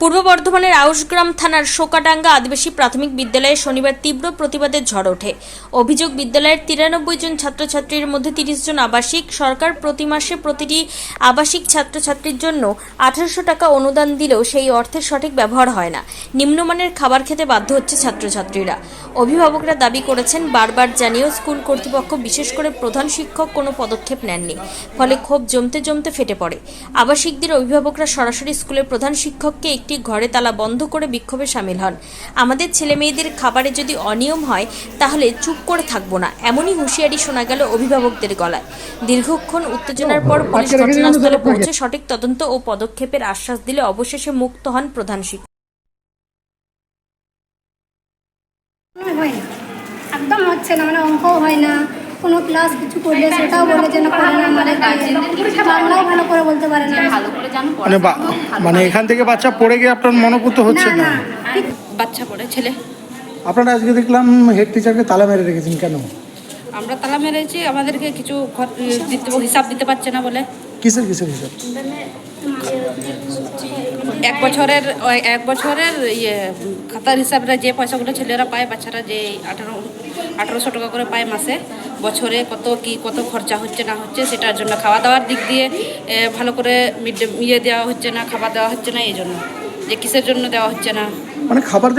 পূর্ব বর্ধমানের আউশগ্রাম থানার শোকাডাঙ্গা আদিবাসী প্রাথমিক বিদ্যালয়ে শনিবার তীব্র প্রতিবাদের ঝড় ওঠে। অভিযোগ, বিদ্যালয়ের তিরানব্বই জন ছাত্রছাত্রীর মধ্যে তিরিশ জন আবাসিক, সরকার প্রতি মাসে প্রতিটি আবাসিক ছাত্রছাত্রীর জন্য আঠারোশো টাকা অনুদান দিলেও সেই অর্থের সঠিক ব্যবহার হয় না। নিম্নমানের খাবার খেতে বাধ্য হচ্ছে ছাত্রছাত্রীরা। অভিভাবকরা দাবি করেছেন, বারবার জানিয়েও স্কুল কর্তৃপক্ষ বিশেষ করে প্রধান শিক্ষক কোনো পদক্ষেপ নেননি, ফলে ক্ষোভ জমতে জমতে ফেটে পড়ে। আবাসিকদের অভিভাবকরা সরাসরি স্কুলের প্রধান শিক্ষককে একটি ঘরে তালা বন্ধ করে বিক্ষোভে সামিল হন। আমাদের ছেলে মেয়েদের খাবারে যদি অনিয়ম হয় তাহলে চুপ করে থাকব না এমনই হুঁশিয়ারি শোনা গেল অভিভাবকদের গলায়। দীর্ঘক্ষণ উত্তেজনার পর পুলিশ ঘটনাস্থলে পৌঁছে সঠিক তদন্ত ও পদক্ষেপের আশ্বাস দিলে অবশেষে মুক্ত হন প্রধান শিক্ষক। হয় একদম হচ্ছে না মানে অঙ্কও হয় না কোনো ক্লাস কিছু করলে সেটাও বলে যে না করে না আমাদের বাংলাও ভালো করে বলতে পারে না। ভালো করে জানো মানে মানে এখান থেকে বাচ্চা পড়ে গিয়ে আপনার মনোপুত হচ্ছে না। বাচ্চা পড়ে ছেলে। আপনারা আজকে দেখলাম হেড টিচারকে তালা মেরে রেখেছেন কেন? আমরা তালা মেরেছি আমাদেরকে কিছু হিসাব দিতে পারছে না বলে। কিসের কিসের হিসাব? এক বছরের এক বছরের ইয়ে খাতার হিসাবে যে পয়সাগুলো ছেলেরা পায়, বাচ্চারা যে আঠারো, আঠারোশো টাকা করে পায় মাসে, বছরে কত কি, কত খরচা হচ্ছে না হচ্ছে সেটার জন্য খাওয়া দাওয়ার দিক দিয়ে ভালো করে মিড ডে ইয়ে দেওয়া হচ্ছে না, খাবার দেওয়া হচ্ছে না, এই জন্য। যে কিসের জন্য দেওয়া হচ্ছে না। মানে খাবার